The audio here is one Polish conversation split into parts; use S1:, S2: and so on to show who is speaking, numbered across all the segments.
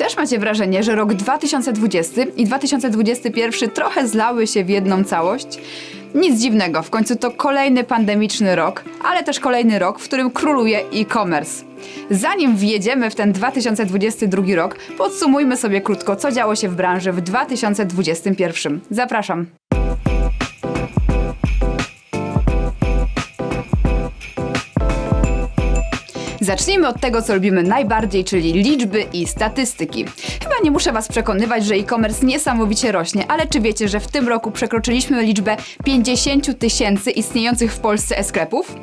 S1: Też macie wrażenie, że rok 2020 i 2021 trochę zlały się w jedną całość? Nic dziwnego, w końcu to kolejny pandemiczny rok, ale też kolejny rok, w którym króluje e-commerce. Zanim wjedziemy w ten 2022 rok, podsumujmy sobie krótko, co działo się w branży w 2021. Zapraszam. Zacznijmy od tego, co lubimy najbardziej, czyli liczby i statystyki. Chyba nie muszę Was przekonywać, że e-commerce niesamowicie rośnie, ale czy wiecie, że w tym roku przekroczyliśmy liczbę 50 tysięcy istniejących w Polsce e-sklepów?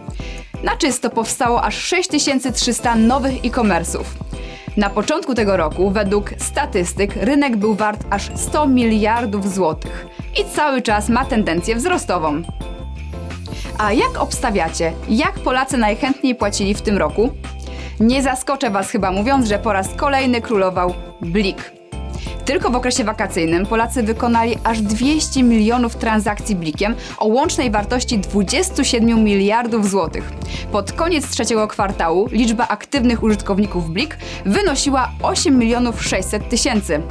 S1: Na czysto powstało aż 6300 nowych e-commerce'ów. Na początku tego roku, według statystyk, rynek był wart aż 100 miliardów złotych i cały czas ma tendencję wzrostową. A jak obstawiacie, jak Polacy najchętniej płacili w tym roku? Nie zaskoczę Was chyba mówiąc, że po raz kolejny królował Blik. Tylko w okresie wakacyjnym Polacy wykonali aż 200 milionów transakcji blikiem o łącznej wartości 27 miliardów złotych. Pod koniec trzeciego kwartału liczba aktywnych użytkowników Blik wynosiła 8 milionów 600 tysięcy.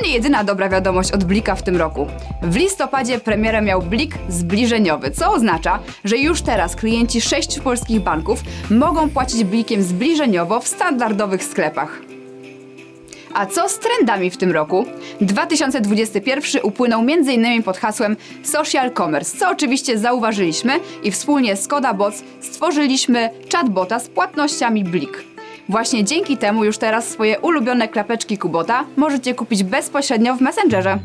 S1: To nie jedyna dobra wiadomość od Blika w tym roku. W listopadzie premierę miał Blik zbliżeniowy, co oznacza, że już teraz klienci sześciu polskich banków mogą płacić Blikiem zbliżeniowo w standardowych sklepach. A co z trendami w tym roku? 2021 upłynął m.in. pod hasłem Social Commerce, co oczywiście zauważyliśmy i wspólnie z Koda Bots stworzyliśmy chatbota z płatnościami Blik. Właśnie dzięki temu już teraz swoje ulubione klapeczki Kubota możecie kupić bezpośrednio w Messengerze.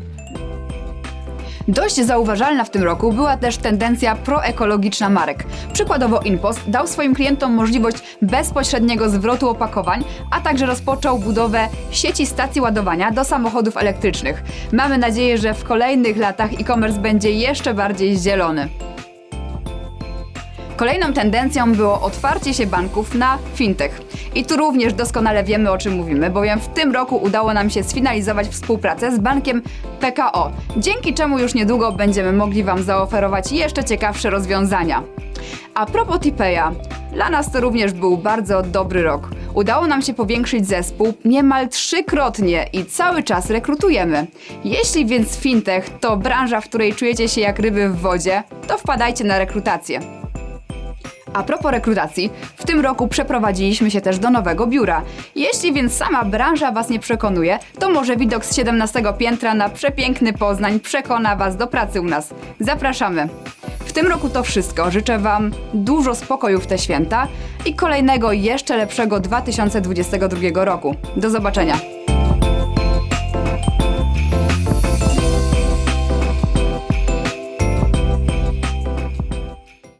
S1: Dość zauważalna w tym roku była też tendencja proekologiczna marek. Przykładowo Inpost dał swoim klientom możliwość bezpośredniego zwrotu opakowań, a także rozpoczął budowę sieci stacji ładowania do samochodów elektrycznych. Mamy nadzieję, że w kolejnych latach e-commerce będzie jeszcze bardziej zielony. Kolejną tendencją było otwarcie się banków na fintech. I tu również doskonale wiemy o czym mówimy, bowiem w tym roku udało nam się sfinalizować współpracę z bankiem PKO, dzięki czemu już niedługo będziemy mogli Wam zaoferować jeszcze ciekawsze rozwiązania. A propos Tipeya, dla nas to również był bardzo dobry rok. Udało nam się powiększyć zespół niemal trzykrotnie i cały czas rekrutujemy. Jeśli więc fintech to branża, w której czujecie się jak ryby w wodzie, to wpadajcie na rekrutację. A propos rekrutacji, w tym roku przeprowadziliśmy się też do nowego biura. Jeśli więc sama branża Was nie przekonuje, to może widok z 17 piętra na przepiękny Poznań przekona Was do pracy u nas. Zapraszamy! W tym roku to wszystko. Życzę Wam dużo spokoju w te święta i kolejnego jeszcze lepszego 2022 roku. Do zobaczenia!